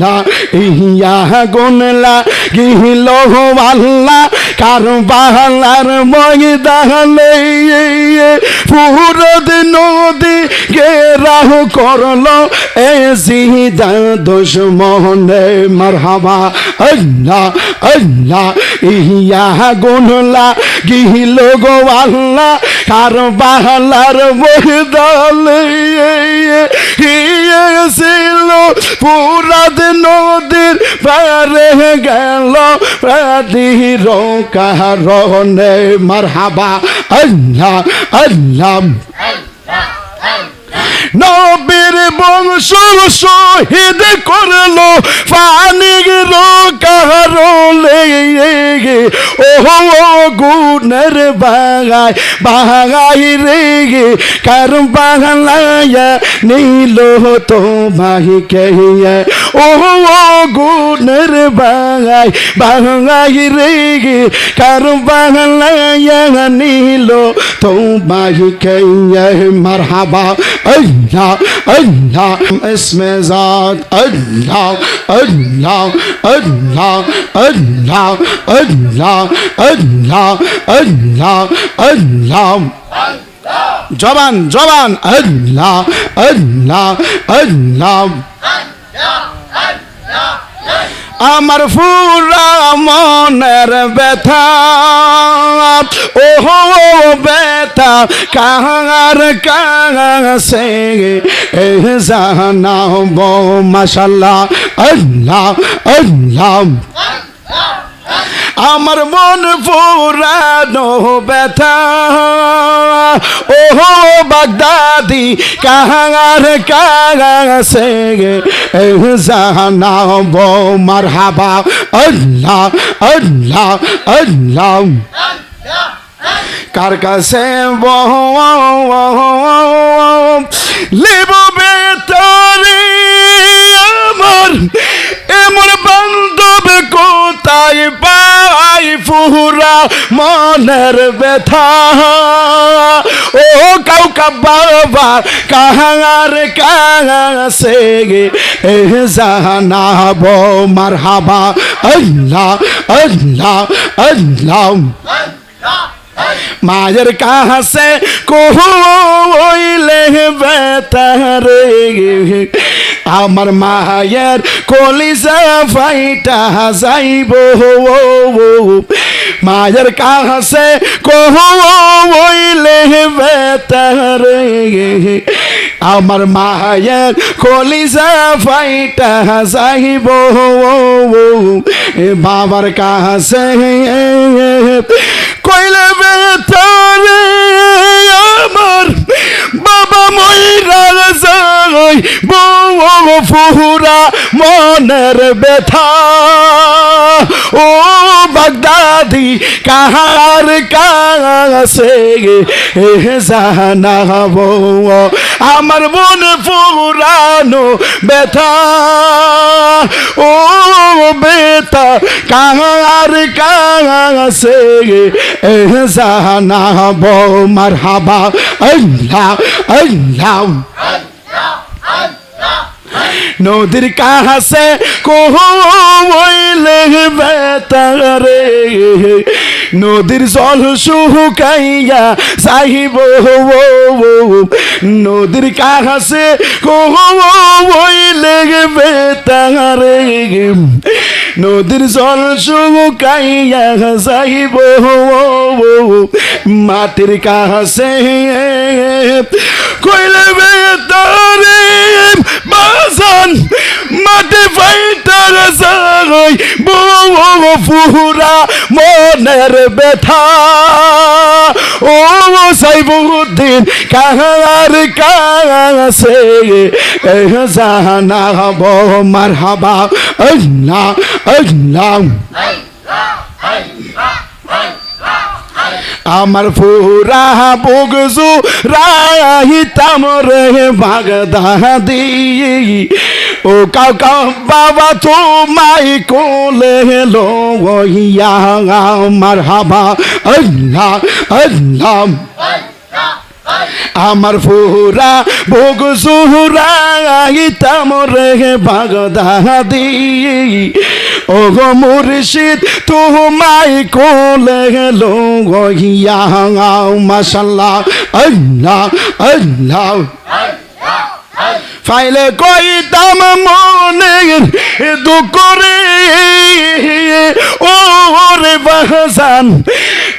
না ইয়া গুন লাগিল আল্লাহ কার বাহালার মই দাহালে পুরদ নদী করল এ জিদা দোষ মোহনে মারহাবা। আল্লাহ আল্লাহ ইয়া গুন লাগিল গো আল্লাহ কার বাহালার ময়দানে ছিল পুরাদ নদীর পারে গেল। প্রাদির কারণে মারহাবা আল্লাহ আল্লাহ। নবীর বংশ শহীদ করল পানির কারণে ও গুণের বাগাই বাগাই রে কার বাংলায়া নীল তো বাহিকে ও গুণের বাগাই বাগাই রে কার বাংলায়া নীল তো বাহিকে মারহাবা আল্লাহ আল্লাহ ইসমে জাত আল্লাহ আল্লাহ আল্লাহ আল্লাহ আল্লাহ আল্লাহ আল্লাহ আল্লাহ জবান জবান আল্লাহ আল্লাহ আল্লাহ আমার ফুরা মনের ব্যথা। ওহো ব্যথা কাহার কাছে জানাব মাশাল্লাহ আল্লাহ আল্লাহ। আমার মন পুরানো ব্যথা। ওহো বাগদাদি কাহার কাছে জানাব মারহাবা। আল্লাহ আল্লাহ আল্লাহ। কার কাছে লেব বেতরে আমার এমন বান্ধব কোথায় পাই ফুরা মনের ব্যথা? ও কাউকা বাবা, কাহার কাছে জানাব মারহাবা, আল্লাহ আল্লাহ আল্লাহ। মায়ের কাছে কহলে বেতারে আমার মায়ের কলিজা ফাইটা যাইব। মায়ের কাছে কহলে বেতারে আমার মায়ের কলিজা ফাইটা যাইব বাবার কাছে কইলে বেতরে আমার বাবা ময়রার যাই বউ ফুহুরা মনের ব্যথা। ও বাগদাদি, কাহার কাছে জানাব আমার মনে পুরানো ব্যথা। ও বেতা কাহার কাছে জানাব মারহাবা আল্লাহ আল্লাহ। নদীর কাছে কোহলে বেতারে। নদীর জল শুকাইয়া চাহিব নদীর কাছে কোহলে বেতারে। নদীর জল শুকাইয়া যাইব মাটির কাছে কইলে মেয়ে তারে বাসান মাটি ফাইটার সাই বউ ফুরা মনের ব্যথা। ও সাইবুদ্দিন কাহার কাছে জানা হব মার হাবা না না আমার ফুরা বুগজু রাহিতাম রে বাগদাদি। ও কাউ কাউ বাবা তোমাই কোলে লো আমার হাবা আল্লাহ। আল্লাহ। আমার ফুরা ভোগ সুহুরা ইতাম রে বাগদাদি। ও গো মুর্শিদ, তোমায় কোলে লো গিয়া মাশাল্লাহ, আল্লাহ আল্লাহ। ফাইলে কইতাম মনের দুঃখ রে ও রে বাহসান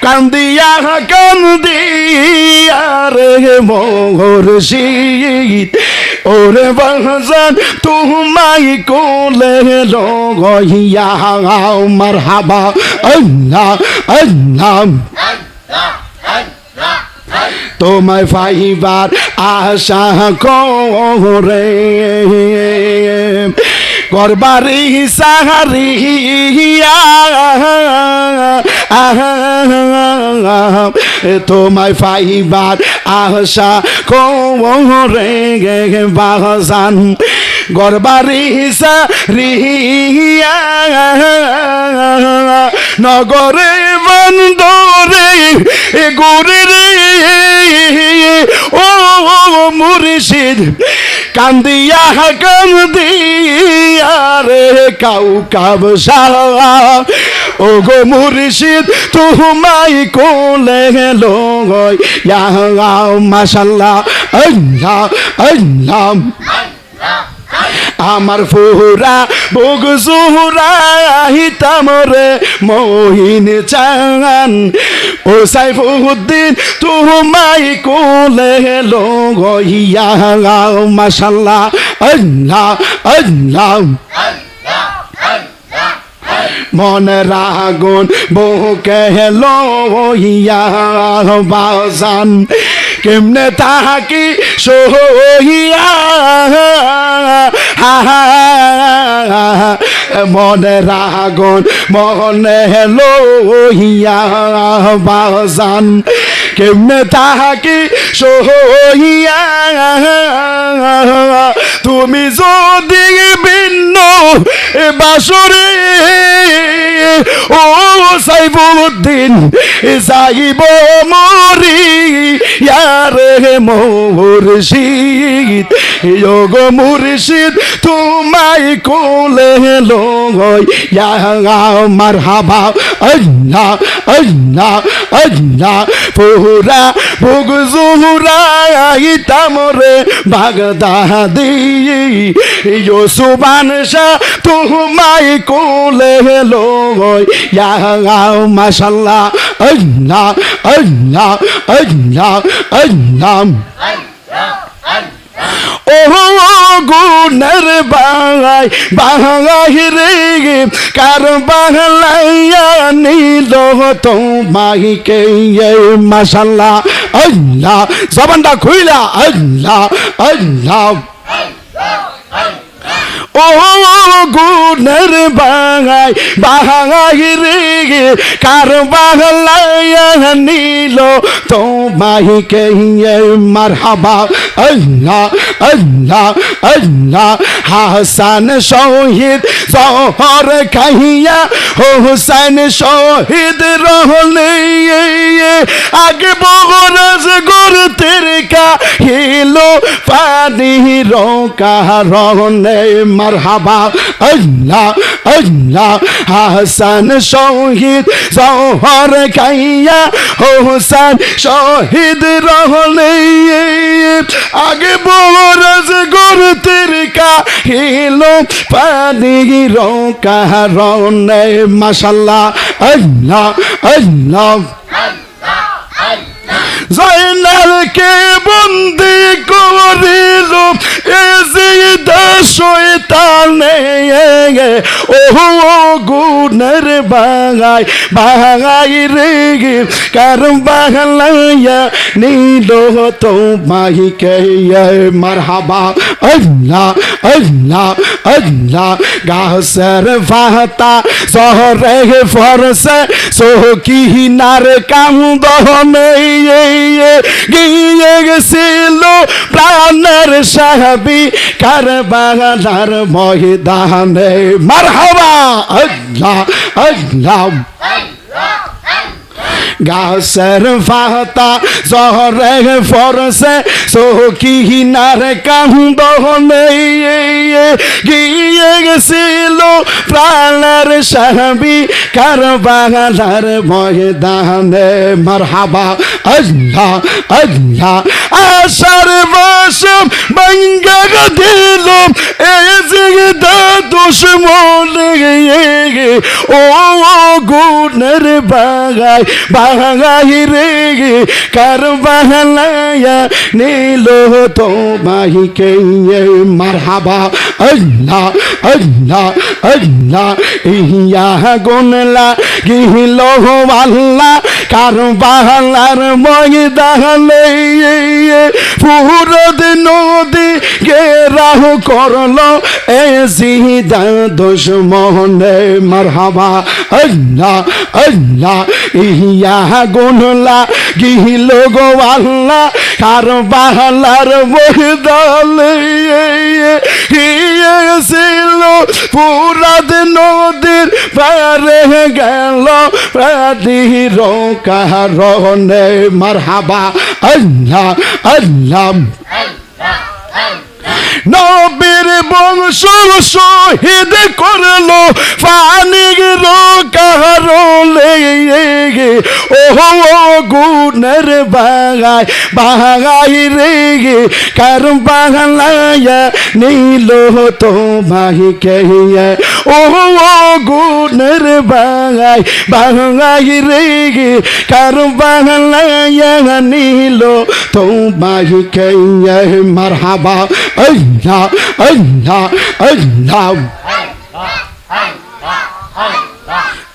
কান্দিয়া কান্দিয়া রে মোর শীত। ওরে বাহসান তোমাই কোলে লগইয়া মার হাবা আল্লাহ আল্লাহ। তোমায় ফাইবার আশা করে। করবারি সাহারিয়া। তোমায় ফাইবার আশা করে বাহসান গরবারি সারিয়া নগরে বন্দরে গুরে রে ও মুর্শিদ কান্দিয়া কান্দিয়া রে কাউ কাব ও গো মুর্শিদ তোমায় কোলে লো ইয়া মাশাল্লাহ, আল্লাহ আল্লাহ। আমার ফুরা বুক সুহুরা হিতামরে মহিন চান ও সাইফুদ্দিন তুমাই কোলে লো গইয়া মাশাল্লাহ, আল্লাহ আল্লাহ। মন রাগুন বুকে লইয়া বাজান। কেমনে তাহাকি সহিয়া মনে রাগুন মনে লইয়া বাজান। কেমনে তাহাকি সহিয়া? তুমি যদি ভিন্ন বাসরে, ও সাইবুদ্দিন যাইব মরি ইয়ারে মুর্শিদ যোগ মুর্শিদ তোমায় কোলে লই ইয়া মার হাবা আল্লাহ আল্লাহ আল্লাহ পুরা ভোগ জুহুরা ইতামরে বাগদাদি ইয়ো সুবান শাহ তোমায় কোলে লই ইয়া মাশাল্লাহ আল্লাহ আল্লাহ আল্লাহ আল্লাহ ও গুণের বাঙাই বাঙাই রে, কার বাংলাইয়া নীল তো মাইকে মাসাল্লাহ আল্লাহ, জবানটা খুইলা, আল্লাহ আল্লাহ। ও গুণের বাঙাই বাঙাই রে কার বাংলাইয়া নীল তো মাইকে মার হাবা আল্লাহ আল্লাহ আল্লাহ হাসান শহীদ জহর খাইয়া হোসেন শহীদ রহলে আগে বগরস গুর তের কা হিলো পানি রোকা রহনে মারহাবা, আল্লাহ আল্লাহ, হাসান শহীদ জহর খাইয়া হোসেন শহীদ রহলে। আগে বগরস গুর তের কা হিলো পানি রোকা রহনে মাশাল্লাহ, আল্লাহ আল্লাহ। জয়নালকে বন্দি করিল এজিদা শয়তানে ও গুণের বাঙাই বাঙাই রে কার বাংলাইয়া নীল তো মাইকে মারহাবা, আল্লাহ আল্লাহ আল্লাহ, গাছের ফাহতা শহরে ফরসে সোকি নার কাম দহনে গিয়ে গেছিল প্রাণের সাহাবি কার বাগানার ময়দানে। মারহাবা আল্লাহ আল্লাহ। গাছের ফাতা জহরে ফরসে সকিনার কান্দ নেই গিয়ে গেছিল প্রাণের সাহাবি কারবালার ময়দানে। মারহাবা, আল্লাহ আল্লাহ, আশার বসম বঙ্গা দিল এই জিগদা দুশ্মন ও গুণের বাগাই বাগাই রে কার বাহালায়া নীল তো মাহিকে মারহাবা আল্লাহ আল্লাহ আল্লাহ ইয়া গুনলা, গিহিল আল্লাহ কার বাহালার ময়দানে, ফুরদ নদী গেরাহ করল, এ সিদা দুশ্মনে মারহাবা। আল্লাহ আল্লাহ ইয়া গুনলা, গিহিল গো আল্লাহ কার বাহালার ময়দানে ছিল পুরাদ নদীর পারে গেল। প্রাদীর কারণে মারহাবা আল্লাহ আল্লাহ। নবীর বংশ শহীদ করল পানির কারণে ও গুণের বাগাই বাগাই রে কার বাগালায়া নীল তো মাহিকে ও গুণের বাগাই বাগাই রে কার বাগালায়া নীল তো মাহিকে মারহাবা Allah, Allah, Allah.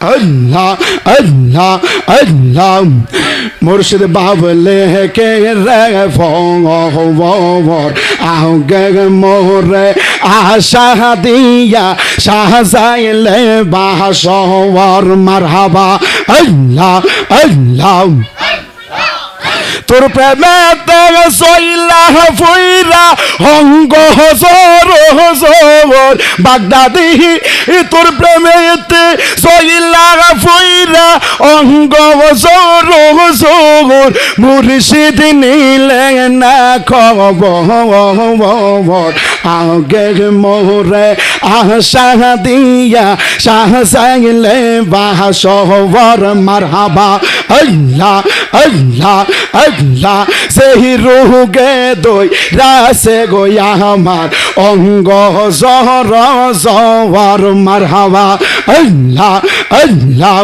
Allah, Allah, Allah. মুর্শিদ বাবলে কে রে ফর আগে মোরে আশা দিয়া শাহজাইলে বাসর মারহাবা আল্লাহ আল্লাহ তোর প্রেমে তবে সইলা ফুইরা অঙ্গ হজর হজর। বাগদাদি, তোর প্রেমেতে সইলা ফুইরা অঙ্গ হজর হজর। মুর্শিদ নিলে না খবর আগে মোরে আশা দিয়া শাহ সাইলে বাহ সহবর মারহাবা। আল্লাহ আল্লাহ আল্লাহ সেই রুগে দই রাসে গোয়া আমার অঙ্গ জহর জহর হাওয়া আল্লাহ আল্লাহ।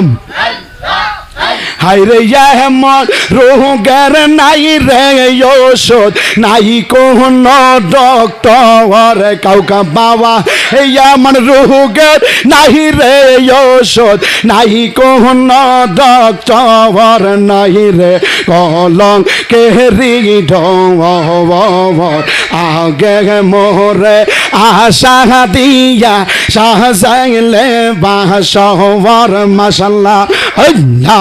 হাইরে এমন রোগের নাই রে ওষুধ নাই কোন ডক্টর কাউকা বাবা। এই এমন রোগের নাই রে ওষুধ নাই কোন ডক্টর নাই রে কলং কেরি ঢর আগে মোরে আশা দিয়া শাহজাইলে বাসহর মশাল্লাহ। আল্লাহ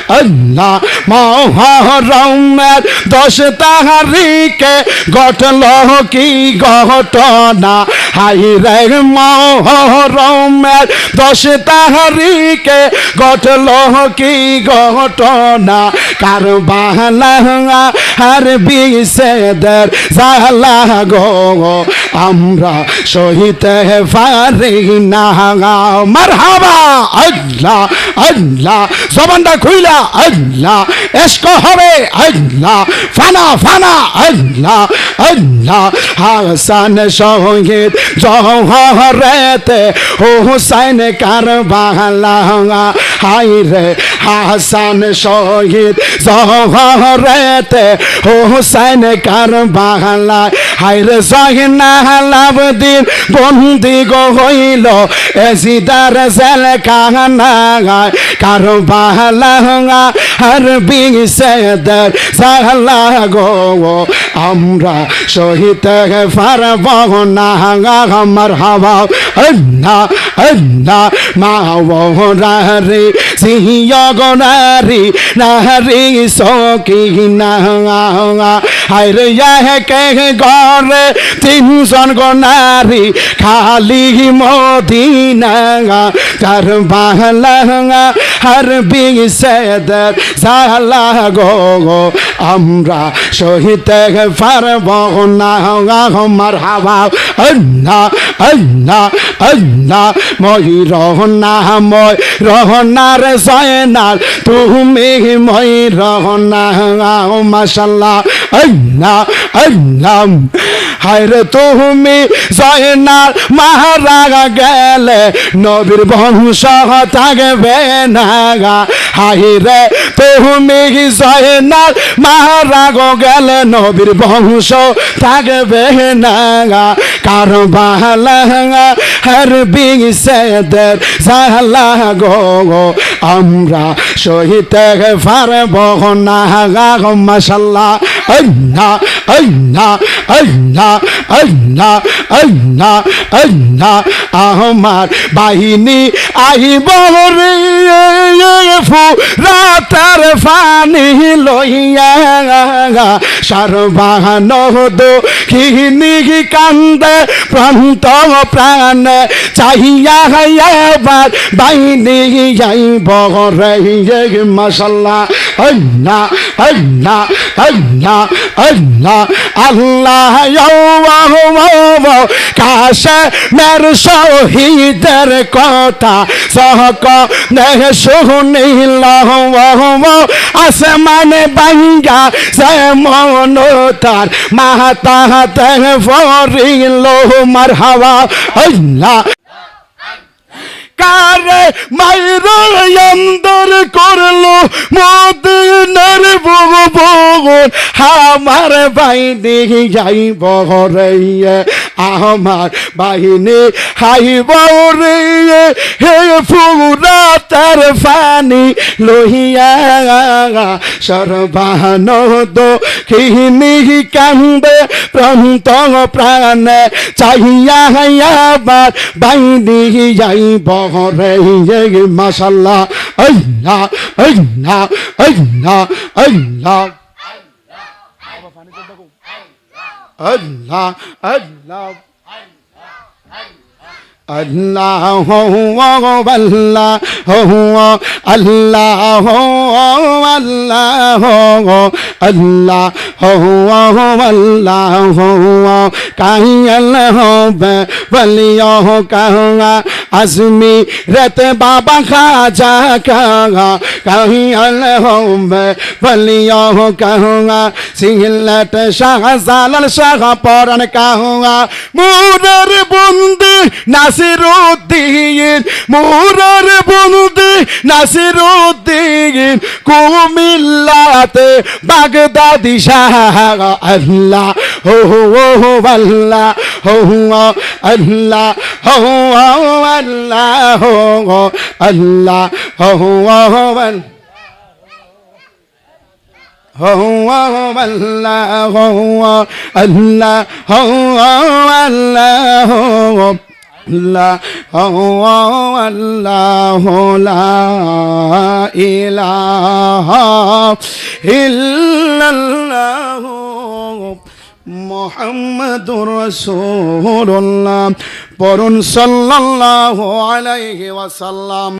আল্লাহ মহরমের দশ তাহারিকে ঘটল কি ঘটনা? হাই রে মহরমের দশ তাহারিকে ঘটল কি ঘটনা? কার বাহালা আর বিষেদের জালা গো? আমরা সহিতে পারি না। মারহাবা! আল্লাহ আল্লাহ, জবানটা খুইলা। আল্লাহ এসক হবে আল্লাহ ফানা ফানা আল্লাহ আল্লাহ হাসান সংগীত জহরেতে হুসাইন কার বাংলা হাই রে হাসান শহীদ জহরেতে হুসাইন কার বাংলা হাই রে জহিনা লাভদিন বন্দি গো হইল এজিদার জেল কাহানা কার বাংলা আর বিশেদর সালা গো, আমরা শহীদ ফার বহনা আমার হাওয়া। হন্না হন্না মা রে সিংহ নারী নারী সকি না হায়রে কে ঘরে, তিনজন গনারি খালি মদিনা তার বাংলা হর বিশেদের জালা গো আমরা সহিতে পারব না আমার হাওয়া না না না মই রহনা, মই রহনার জয়নাল, তুমি মই রহনা মাসাল্লাহ না না হায়রে তুমি জয়নাল মাহারা গেলে নবীর বংশ থাকবে না হাইরে তুমি জয়নাল মাহারা গেলে নবীর বংশ থাকবে না কারও বাহালা হর বিশেদের জালা গো গো। আমরা সহিতে পারব না গো মশাল্লা anna anna anna anna anna anna আমার বাহিনী আহিব রে রাতার ফানি লইয়া সারবাহন দো কিনি কান্দ প্রান্ত প্রাণ চাহিয়া হাইয়া বাহিনী যাইব রে মশলা মশাল্লা না না না না আল্লাহ কাশে মের শহীদের কথা, সহক দেহ শুনিল আসমানে বাঙ্গা, সে মন তার মাতা দেহ ফরিল মার হাওয়া কারে মায়ের অন্দর করল মদিনার বগো বগন আমার বাইনি যাই বহরাইয়া আমার বাহিনী হাই বরে হে ফুরা ফানি লোহিয়া সর্বান দো কিনি কান্দে প্রন্ত প্রাণ, চাহিয়া হাইয়াবার বাইনি যাই বহরে মাসাল্লাহ আল্লাহ আল্লাহ আল্লাহ। আল্লাহ আল্লাহ আল্লাহ। আল্লাহ আল্লাহ আল্লাহ আল্লাহ আল্লাহ আল্লাহ কাহিয়াল হবে বলিও কাহা, আজমি রত বাবা খাজা কাহা। কাহিয়াল হবে বলিও কাহা সিংহলট শাহ জালাল শাহ পরান কাহা। মুরার বন্দি নাসিরুদ্দিন মুরার বন্দি নাসিরুদ্দিন কুমিল্লাতে বাগদাদি শাহ আল্লাহ হো হো হো আল্লাহ হো হো আল্লাহ হো হো আল্লাহ হো হো আল্লাহ হো হো আল্লাহ هو الله هو الله هو الله لا الله لا إله إلا الله محمد رسول الله برن صلى الله عليه وسلم